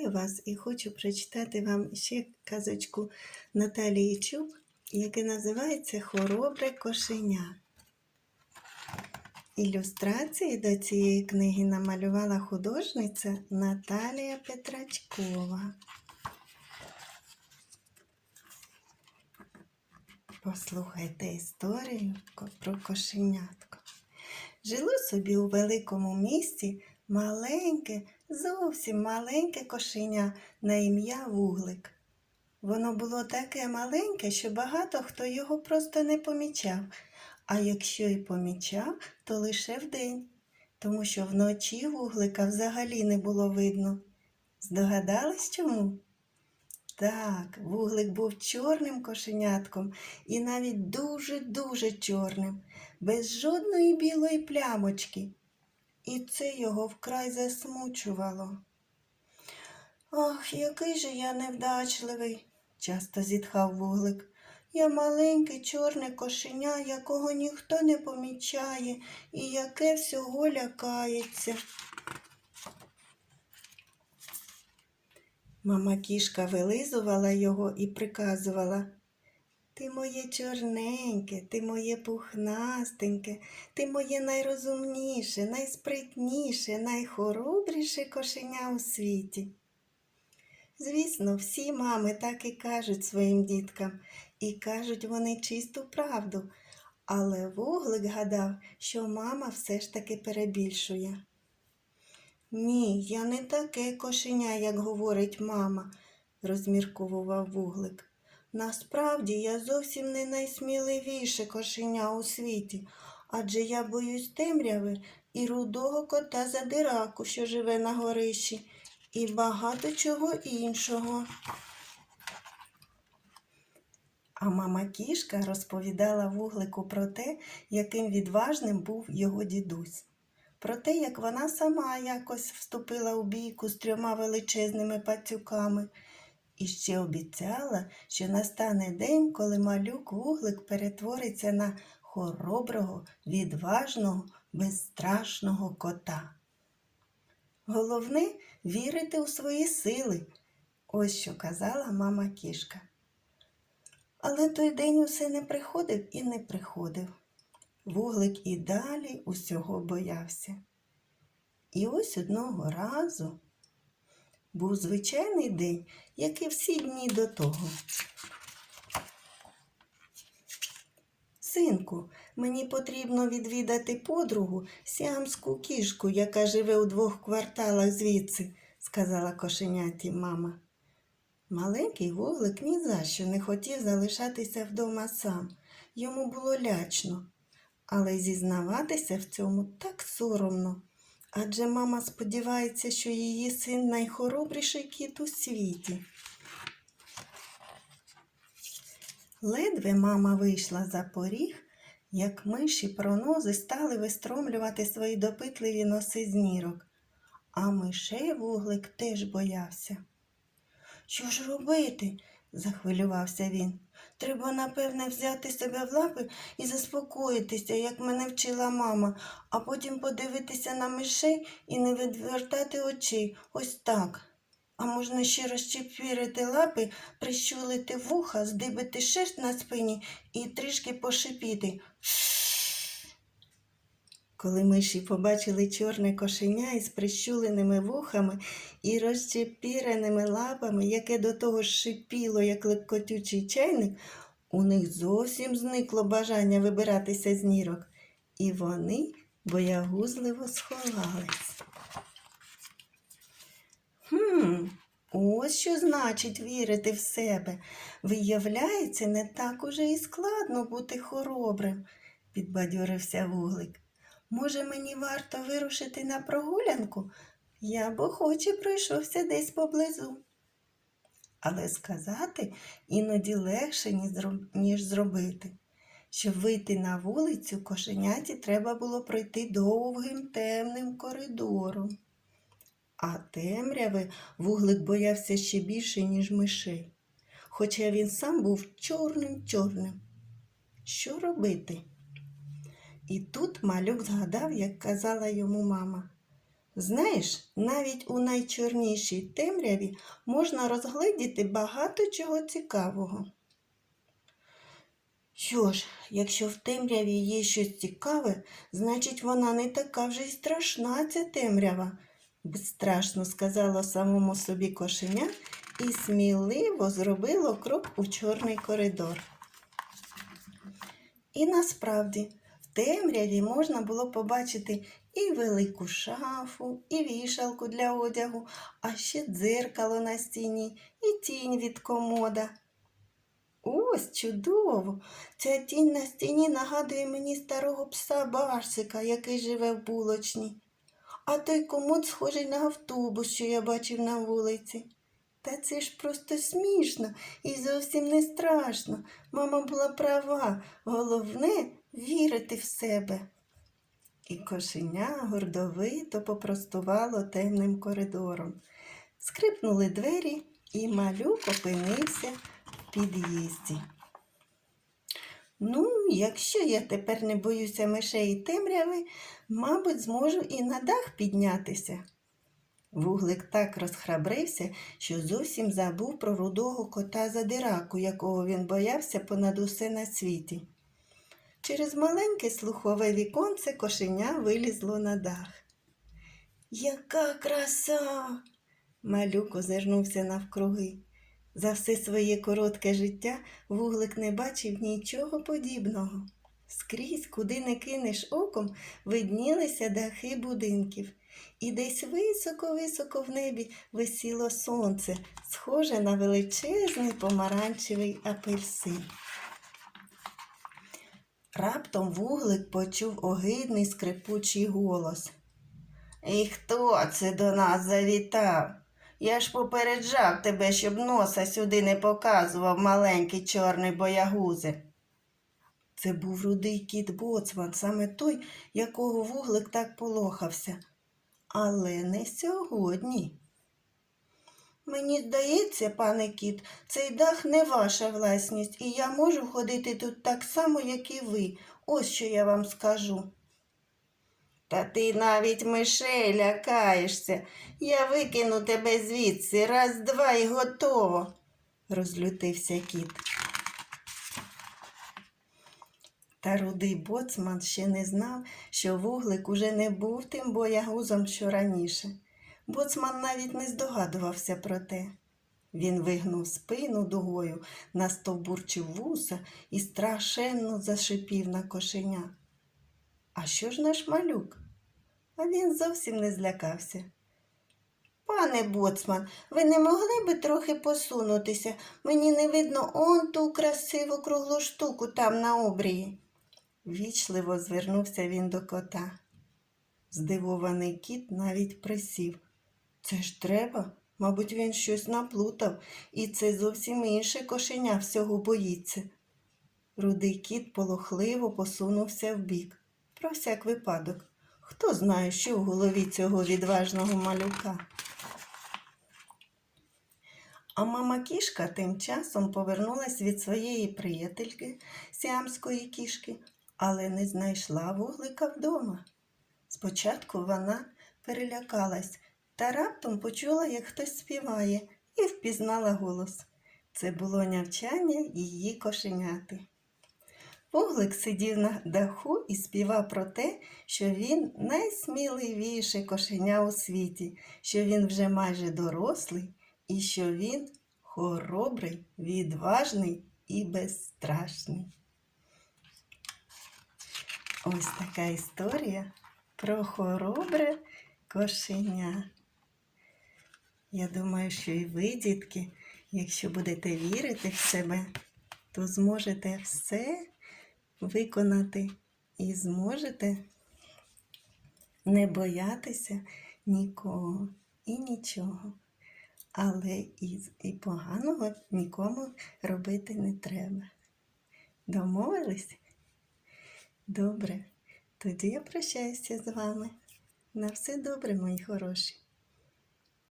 Вітаю вас і хочу прочитати вам ще казочку Наталії Чуб, яка називається Хоробре кошеня. Ілюстрації до цієї книги намалювала художниця Наталія Петрачкова. Послухайте історію про кошенятко. Жило собі у великому місті маленьке, зовсім маленьке кошеня на ім'я Вуглик. Воно було таке маленьке, що багато хто його просто не помічав, а якщо й помічав, то лише вдень, тому що вночі вуглика взагалі не було видно. Здогадались чому? Так, вуглик був чорним кошенятком і навіть дуже-дуже чорним, без жодної білої плямочки. І це його вкрай засмучувало. Ах, який же я невдачливий, часто зітхав вуглик. Я маленьке чорне кошеня, якого ніхто не помічає і яке всього лякається. Мама кішка вилизувала його і приказувала. Ти моє чорненьке, ти моє пухнастеньке, ти моє найрозумніше, найспритніше, найхоробріше кошеня у світі. Звісно, всі мами так і кажуть своїм діткам, і кажуть вони чисту правду, але вуглик гадав, що мама все ж таки перебільшує. Ні, я не таке кошеня, як говорить мама, розмірковував вуглик. Насправді я зовсім не найсміливіше кошеня у світі, адже я боюсь темряви і рудого кота задираку, що живе на горищі, і багато чого іншого. А мама кішка розповідала вуглику про те, яким відважним був його дідусь. Про те, як вона сама якось вступила у бійку з трьома величезними пацюками, і ще обіцяла, що настане день, коли малюк вуглик перетвориться на хороброго, відважного, безстрашного кота. Головне вірити у свої сили, ось що казала мама кішка. Але той день усе не приходив і не приходив. Вуглик і далі усього боявся. І ось одного разу був звичайний день, як і всі дні до того. Синку, мені потрібно відвідати подругу сіамську кішку, яка живе у двох кварталах звідси, сказала кошеняті мама. Маленький вуглик ні за що не хотів залишатися вдома сам. Йому було лячно, але зізнаватися в цьому так соромно. Адже мама сподівається, що її син найхоробріший кіт у світі. Ледве мама вийшла за поріг, як миші пронози стали вистромлювати свої допитливі носи з нірок, а мишей вуглик теж боявся. Що ж робити? Захвилювався він. Треба, напевне, взяти себе в лапи і заспокоїтися, як мене вчила мама, а потім подивитися на мишей і не відвертати очей. Ось так. А можна ще розчепірити лапи, прищулити вуха, здибити шерсть на спині і трішки пошипіти. Коли миші побачили чорне кошеня із прищуленими вухами і розчепіреними лапами, яке до того шипіло, як лекотючий чайник, у них зовсім зникло бажання вибиратися з нірок, і вони боягузливо сховались. Хм, ось що значить вірити в себе. Виявляється, не так уже і складно бути хоробрим, підбадьорився вуглик. Може, мені варто вирушити на прогулянку? Я б охоче пройшовся десь поблизу. Але сказати іноді легше, ніж зробити. Щоб вийти на вулицю, кошеняті треба було пройти довгим темним коридором. А темряви вуглик боявся ще більше, ніж мишей, хоча він сам був чорним-чорним. Що робити? І тут малюк згадав, як казала йому мама. Знаєш, навіть у найчорнішій темряві можна розгледіти багато чого цікавого. Що ж, якщо в темряві є щось цікаве, значить вона не така вже й страшна, ця темрява, безстрашно сказала самому собі кошеня і сміливо зробило крок у чорний коридор. І насправді темряві можна було побачити і велику шафу, і вішалку для одягу, а ще дзеркало на стіні, і тінь від комода. Ось чудово! Ця тінь на стіні нагадує мені старого пса Барсика, який живе в булочні. А той комод схожий на автобус, що я бачив на вулиці. Та це ж просто смішно і зовсім не страшно. Мама була права. Головне вірити в себе. І кошеня гордовито попростувало темним коридором. Скрипнули двері, і малюк опинився в під'їзді. Ну, якщо я тепер не боюся мишей і темряви, мабуть, зможу і на дах піднятися. Вуглик так розхрабрився, що зовсім забув про рудого кота задираку, якого він боявся понад усе на світі. Через маленьке слухове віконце кошеня вилізло на дах. Яка краса! Малюк озирнувся навкруги. За все своє коротке життя вуглик не бачив нічого подібного. Скрізь, куди не кинеш оком, виднілися дахи будинків, і десь високо-високо в небі висіло сонце, схоже на величезний помаранчевий апельсин. Раптом вуглик почув огидний скрипучий голос. І хто це до нас завітав? Я ж попереджав тебе, щоб носа сюди не показував маленький чорний боягузи. Це був рудий кіт боцман, саме той, якого вуглик так полохався. Але не сьогодні. Мені здається, пане кіт, цей дах не ваша власність, і я можу ходити тут так само, як і ви. Ось що я вам скажу. Та ти навіть мишей лякаєшся. Я викину тебе звідси раз, два і готово, розлютився кіт. Та рудий боцман ще не знав, що вуглик уже не був тим боягузом, що раніше. Боцман навіть не здогадувався про те. Він вигнув спину дугою, настовбурчив вуса і страшенно зашипів на кошеня. А що ж наш малюк? А він зовсім не злякався. Пане боцман, ви не могли би трохи посунутися? Мені не видно он ту красиву круглу штуку там на обрії. Вічливо звернувся він до кота. Здивований кіт навіть присів. Це ж треба. Мабуть, він щось наплутав, і це зовсім інше кошеня всього боїться. Рудий кіт полохливо посунувся вбік. Про всяк випадок. Хто знає, що в голові цього відважного малюка. А мама кішка тим часом повернулась від своєї приятельки сіамської кішки, але не знайшла вуглика вдома. Спочатку вона перелякалась та раптом почула, як хтось співає, і впізнала голос. Це було нявчання її кошеняти. Вуглик сидів на даху і співав про те, що він найсміливіше кошеня у світі, що він вже майже дорослий і що він хоробрий, відважний і безстрашний. Ось така історія про хоробре кошеня. Я думаю, що і ви, дітки, якщо будете вірити в себе, то зможете все виконати і зможете не боятися нікого і нічого. Але і, і поганого нікому робити не треба. Домовились? Добре, тоді я прощаюся з вами. На все добре, мої хороші.